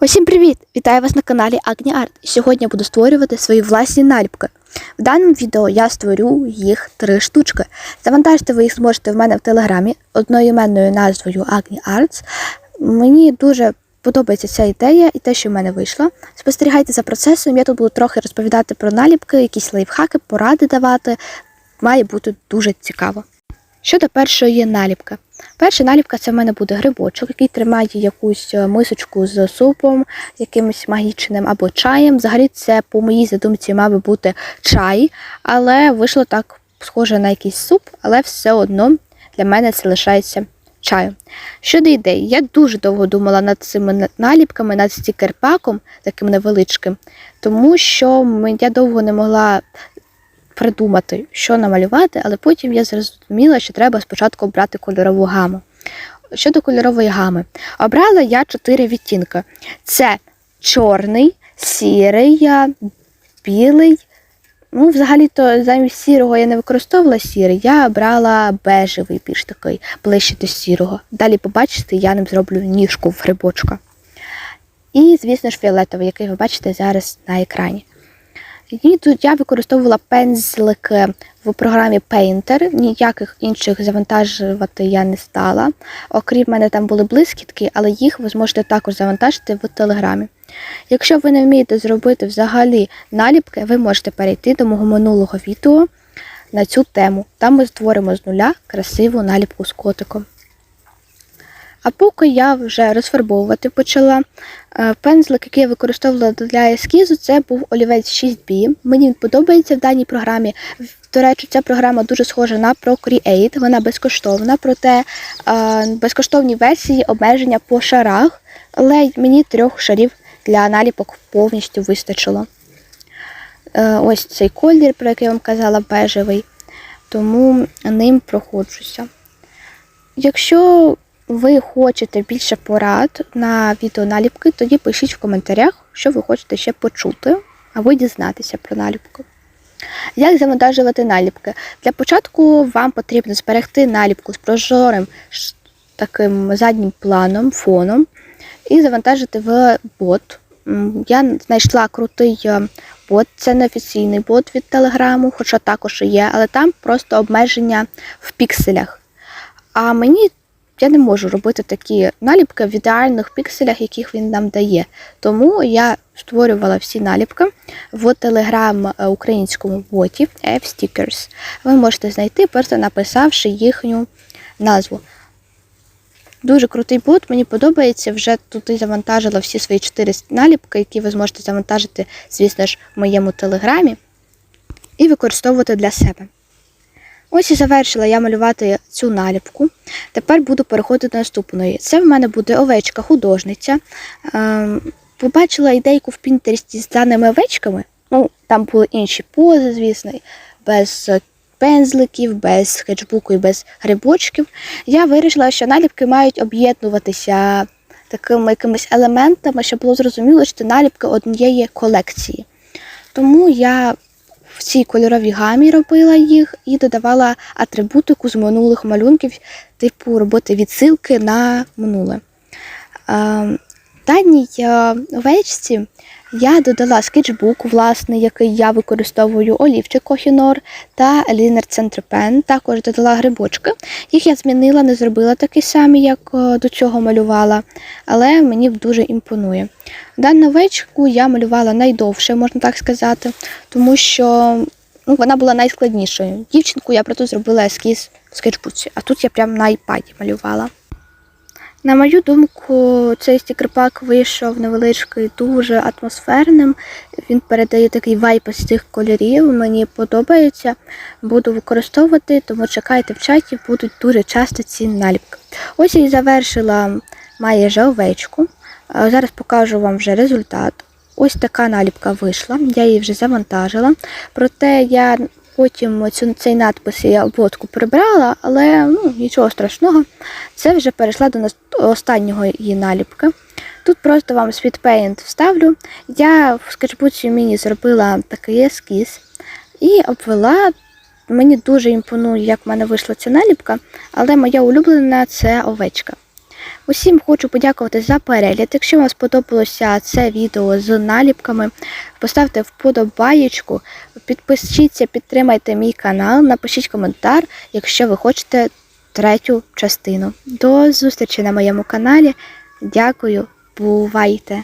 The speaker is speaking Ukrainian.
Усім привіт! Вітаю вас на каналі Агні Арт. Сьогодні я буду створювати свої власні наліпки. В даному відео я створю їх три штучки. Завантажити ви їх зможете в мене в телеграмі одноіменною назвою Agni Arts. Мені дуже подобається ця ідея і те, що в мене вийшло. Спостерігайте за процесом. Я тут буду трохи розповідати про наліпки, якісь лайфхаки, поради давати. Має бути дуже цікаво. Щодо першої наліпки. Перша наліпка це в мене буде грибочок, який тримає якусь е, мисочку з супом, якимось магічним або чаєм. Взагалі, це по моїй задумці мав би бути чай, але вийшло так схоже на якийсь суп, але все одно для мене це лишається чаю. Щодо ідей, я дуже довго думала над цими наліпками, над стікерпаком, таким невеличким, тому що я довго не могла придумати, що намалювати, але потім я зрозуміла, що треба спочатку обрати кольорову гаму. Щодо кольорової гами, обрала я чотири відтінки: це чорний, сірий, білий. Ну, взагалі-то замість сірого я не використовувала сірий, я обрала бежевий, більш такий, ближче до сірого. Далі побачите, я ним зроблю ніжку в грибочка. І, звісно ж, фіолетовий, який ви бачите зараз на екрані. І тут я використовувала пензлики в програмі Painter, ніяких інших завантажувати я не стала. Окрім мене там були блискітки, але їх ви зможете також завантажити в Телеграмі. Якщо ви не вмієте зробити взагалі наліпки, ви можете перейти до мого минулого відео на цю тему. Там ми створимо з нуля красиву наліпку з котиком. А поки я вже розфарбовувати почала, е, пензлик, який я використовувала для ескізу, це був олівець 6B. Мені він подобається в даній програмі. До речі, ця програма дуже схожа на Procreate, вона безкоштовна, проте е, безкоштовні версії обмеження по шарах, але мені трьох шарів для наліпок повністю вистачило. Е, Ось цей колір, про який я вам казала, бежевий, тому ним проходжуся. Якщо ви хочете більше порад на відеоналіпки, тоді пишіть в коментарях, що ви хочете ще почути або дізнатися про наліпку. Як завантажувати наліпки? Для початку вам потрібно зберегти наліпку з прозорим таким заднім планом, фоном і завантажити в бот. Я знайшла крутий е, бот, це не офіційний бот від Телеграму, хоча також і є, але там просто обмеження в пікселях. А мені я не можу робити такі наліпки в ідеальних пікселях, яких він нам дає. Тому я створювала всі наліпки в телеграм українському боті F-Stickers. Ви можете знайти, просто написавши їхню назву. Дуже крутий бот, мені подобається. Вже туди завантажила всі свої чотири наліпки, які ви зможете завантажити, звісно ж, в моєму телеграмі, і використовувати для себе. Ось і завершила я малювати цю наліпку. Тепер буду переходити до наступної. Це в мене буде овечка художниця. Ем, побачила ідейку в Пінтересті з даними овечками. Ну, там були інші пози, звісно, без е, пензликів, без скетчбуку і без грибочків. Я вирішила, що наліпки мають об'єднуватися такими якимись елементами, щоб було зрозуміло, що це наліпки однієї колекції. Тому я в цій кольоровій гамі робила їх і додавала атрибутику з минулих малюнків, типу робити відсилки на минуле. Е, Даній е, овечці я додала скетчбук, власне, який я використовую олівчик Kohinoor та лінер Центропен. Також додала грибочки. Їх я змінила, не зробила такі самі, як е, до цього малювала, але мені дуже імпонує. Дану овечку я малювала найдовше, можна так сказати, тому що ну, вона була найскладнішою. Дівчинку я просто зробила ескіз в скетчбуці, а тут я прямо на айпаді малювала. На мою думку, цей стікерпак вийшов невеличкий, дуже атмосферним. Він передає такий вайп з цих кольорів. Мені подобається. Буду використовувати, тому чекайте в чаті, будуть дуже часто ці наліпки. Ось і завершила майже овечку. Зараз покажу вам вже результат. Ось така наліпка вийшла, я її вже завантажила. Проте я потім цю, цей надпис я обводку прибрала, але ну, нічого страшного. Це вже перейшла до нас- останнього її наліпки. Тут просто вам Sweet вставлю. Я в скетчбуці міні зробила такий ескіз і обвела. Мені дуже імпонує, як в мене вийшла ця наліпка, але моя улюблена це овечка. Усім хочу подякувати за перегляд. Якщо вам сподобалося це відео з наліпками, поставте вподобаєчку, підпишіться, підтримайте мій канал, напишіть коментар, якщо ви хочете третю частину. До зустрічі на моєму каналі. Дякую, бувайте!